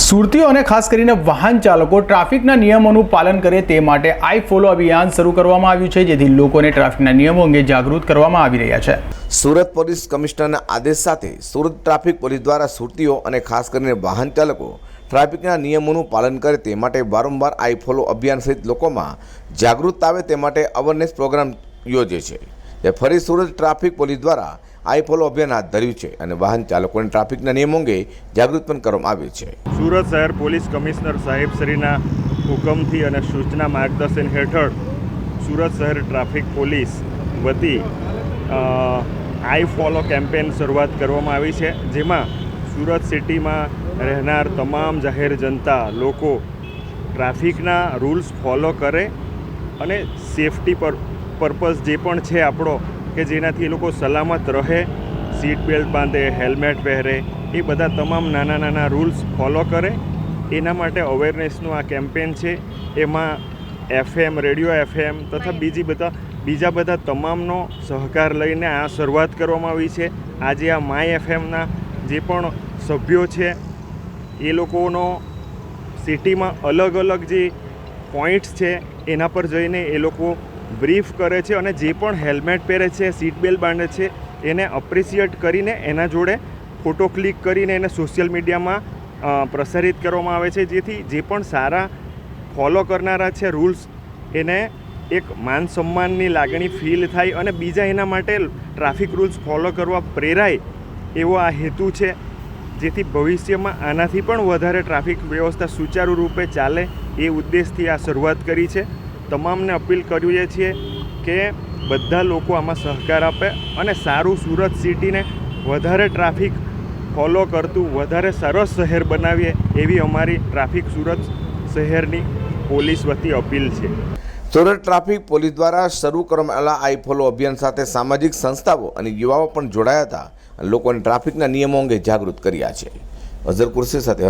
સુરતીઓ અને ખાસ કરીને વાહન ચાલકો ટ્રાફિકના નિયમોનું પાલન કરે તે માટે આઈ ફોલો અભિયાન શરૂ કરવામાં આવ્યું છે, જેથી લોકોને ટ્રાફિકના નિયમો અંગે જાગૃત કરવામાં આવી રહ્યા છે. સુરત પોલીસ કમિશનરના આદેશ સાથે સુરત ટ્રાફિક પોલીસ દ્વારા સુરતીઓ અને ખાસ કરીને વાહન ચાલકો ટ્રાફિકના નિયમોનું પાલન કરે તે માટે વારંવાર આઈ ફોલો અભિયાન સહિત લોકોમાં જાગૃતતા આવે તે માટે અવેરનેસ પ્રોગ્રામ યોજે છે. તે ફરી સુરત ટ્રાફિક પોલીસ દ્વારા આઈ ફોલો અભિયાન હાથ ધર્યું છે અને વાહન ચાલકોને ટ્રાફિકના નિયમો અંગે જાગૃત પણ કરવામાં આવ્યું છે. સુરત શહેર પોલીસ કમિશનર સાહેબ શ્રીના હુકમથી અને સૂચના માર્ગદર્શન હેઠળ સુરત શહેર ટ્રાફિક પોલીસ વતી આઈ ફોલો કેમ્પેન શરૂઆત કરવામાં આવી છે, જેમાં સુરત સિટીમાં રહેનાર તમામ જાહેર જનતા લોકો ટ્રાફિકના રૂલ્સ ફોલો કરે અને સેફટી પર પર્પઝ જે પણ છે આપણો કે જેનાથી એ લોકો સલામત રહે સીટ બેલ્ટ બાંધે હેલ્મેટ પહેરે એ બધા તમામ નાના નાના રૂલ્સ ફોલો કરે. એના માટે અવેરનેસનું આ કેમ્પેન છે. એમાં એફએમ રેડિયો એફએમ તથા બીજી બધા બીજા બધા તમામનો સહકાર લઈને આ શરૂઆત કરવામાં આવી છે. આજે આ માય એફએમના જે પણ સભ્યો છે એ લોકોનો સિટીમાં અલગ અલગ જે પોઈન્ટ્સ છે એના પર જઈને એ લોકો બ્રીફ કરે છે અને જે પણ હેલ્મેટ પહેરે છે સીટ બેલ્ટ બાંધે છે, એને અપ્રિસિએટ કરીને એના જોડે ફોટો ક્લિક કરીને એને સોશિયલ મીડિયામાં પ્રસારિત કરવામાં આવે છે. જેથી જે પણ સારા ફોલો કરનારા છે રૂલ્સ એને એક માન સન્માનની લાગણી ફીલ થાય અને બીજા એના માટે ટ્રાફિક રૂલ્સ ફોલો કરવા પ્રેરાય એવો આ હેતુ છે. જેથી ભવિષ્યમાં આનાથી પણ વધારે ટ્રાફિક વ્યવસ્થા સુચારુ રૂપે ચાલે એ ઉદ્દેશથી આ શરૂઆત કરી છે. તમામને અપીલ કરીએ છીએ કે બધા લોકો આમાં સહકાર આપે અને સારું સુરત સિટીને વધારે ટ્રાફિક ફોલો કરતું, વધારે સરસ શહેર બનાવીએ એવી અમારી ટ્રાફિક સુરત શહેરની પોલીસ વતી અપીલ છે. સુરત ટ્રાફિક પોલીસ દ્વારા શરૂ કરવામાં આવેલા આઈ ફોલો અભિયાન સાથે સામાજિક સંસ્થાઓ અને યુવાઓ પણ જોડાયા હતા લોકોને ટ્રાફિકના નિયમો અંગે જાગૃત કર્યા છે. અઝર કુર્સી સાથે